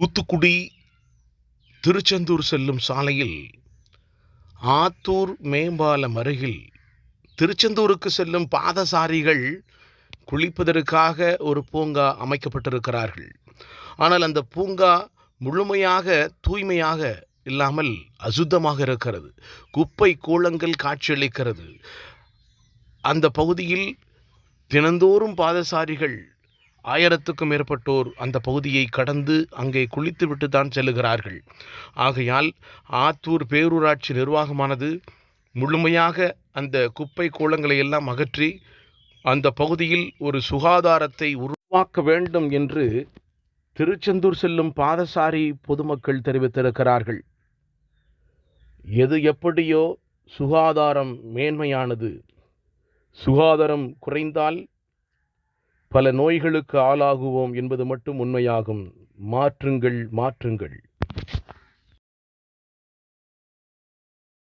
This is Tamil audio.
தூத்துக்குடி திருச்செந்தூர் செல்லும் சாலையில் ஆத்தூர் மேம்பாலம் அருகில் திருச்செந்தூருக்கு செல்லும் பாதசாரிகள் குளிப்பதற்காக ஒரு பூங்கா அமைக்கப்பட்டிருக்கிறார்கள். ஆனால் அந்த பூங்கா முழுமையாக தூய்மையாக இல்லாமல் அசுத்தமாக இருக்கிறது. குப்பை கூளங்கள் காட்சியளிக்கிறது. அந்த பகுதியில் தினந்தோறும் பாதசாரிகள் ஆயிரத்துக்கும் மேற்பட்டோர் அந்த பகுதியை கடந்து அங்கே குளித்துவிட்டு தான் செல்லுகிறார்கள். ஆகையால் ஆத்தூர் பேரூராட்சி நிர்வாகமானது முழுமையாக அந்த குப்பை கோலங்களை எல்லாம் அகற்றி அந்த பகுதியில் ஒரு சுகாதாரத்தை உருவாக்க வேண்டும் என்று திருச்செந்தூர் செல்லும் பாதசாரி பொதுமக்கள் தெரிவித்திருக்கிறார்கள். எது எப்படியோ சுகாதாரம் மேன்மையானது. சுகாதாரம் குறைந்தால் பல நோய்களுக்கு ஆளாகுவோம் என்பது மட்டும் உண்மையாகும். மாற்றுங்கள் மாற்றுங்கள்.